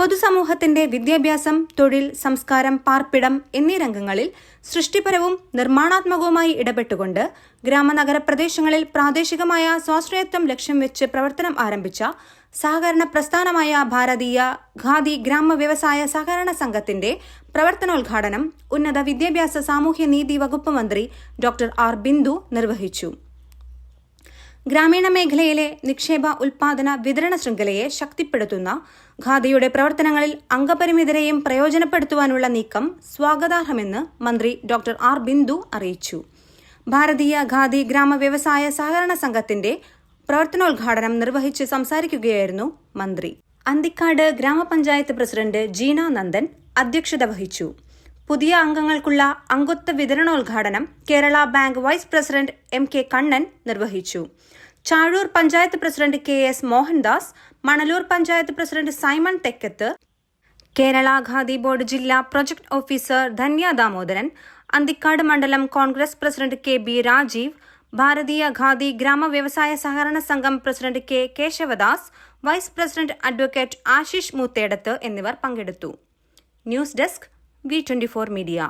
പൊതുസമൂഹത്തിന്റെ വിദ്യാഭ്യാസം തൊഴിൽ സംസ്കാരം പാർപ്പിടം എന്നീ രംഗങ്ങളിൽ സൃഷ്ടിപരവും നിർമ്മാണാത്മകവുമായി ഇടപെട്ടുകൊണ്ട് ഗ്രാമനഗര പ്രദേശങ്ങളിൽ പ്രാദേശികമായ സ്വാശ്രയത്വം ലക്ഷ്യം വെച്ച് പ്രവർത്തനം ആരംഭിച്ച സഹകരണ പ്രസ്ഥാനമായ ഭാരതീയ ഖാദി ഗ്രാമ വ്യവസായ സഹകരണ സംഘത്തിന്റെ പ്രവർത്തനോദ്ഘാടനം ഉന്നത വിദ്യാഭ്യാസ സാമൂഹ്യനീതി വകുപ്പ് മന്ത്രി ഡോക്ടർ ആർ ബിന്ദു നിർവഹിച്ചു. ഗ്രാമീണ മേഖലയിലെ നിക്ഷേപ ഉൽപാദന വിതരണ ശൃംഖലയെ ശക്തിപ്പെടുത്തുന്ന ഖാദിയുടെ പ്രവർത്തനങ്ങളിൽ അംഗപരിമിതരെയും പ്രയോജനപ്പെടുത്തുവാനുള്ള നീക്കം സ്വാഗതാർഹമെന്ന് മന്ത്രി ഡോക്ടർ ആർ ബിന്ദു അറിയിച്ചു. ഭാരതീയ ഖാദി ഗ്രാമ വ്യവസായ സഹകരണ സംഘത്തിന്റെ പ്രവർത്തനോദ്ഘാടനം നിർവഹിച്ച് സംസാരിക്കുകയായിരുന്നു മന്ത്രി. അന്തിക്കാട് ഗ്രാമപഞ്ചായത്ത് പ്രസിഡന്റ് ജീന നന്ദൻ അധ്യക്ഷത വഹിച്ചു. പുതിയ അംഗങ്ങൾക്കുള്ള അംഗത്വ വിതരണോദ്ഘാടനം Kerala bank vice president M K Kannan നിർവഹിച്ചു. Chazhoor panchayat president K S Mohandas Manalur panchayat president Simon Thekkath Kerala khadi board ജില്ലാ പ്രൊജക്ട് ഓഫീസർ ധന്യ ദാമോദരൻ അന്തിക്കാട് മണ്ഡലം Congress president K B Rajeev ഭാരതീയ ഖാദി ഗ്രാമ വ്യവസായ സഹകരണ സംഘം president K Keshavadas vice president advocate Ashish Moothedath എന്നിവർ പങ്കെടുത്തു. News desk V twenty four media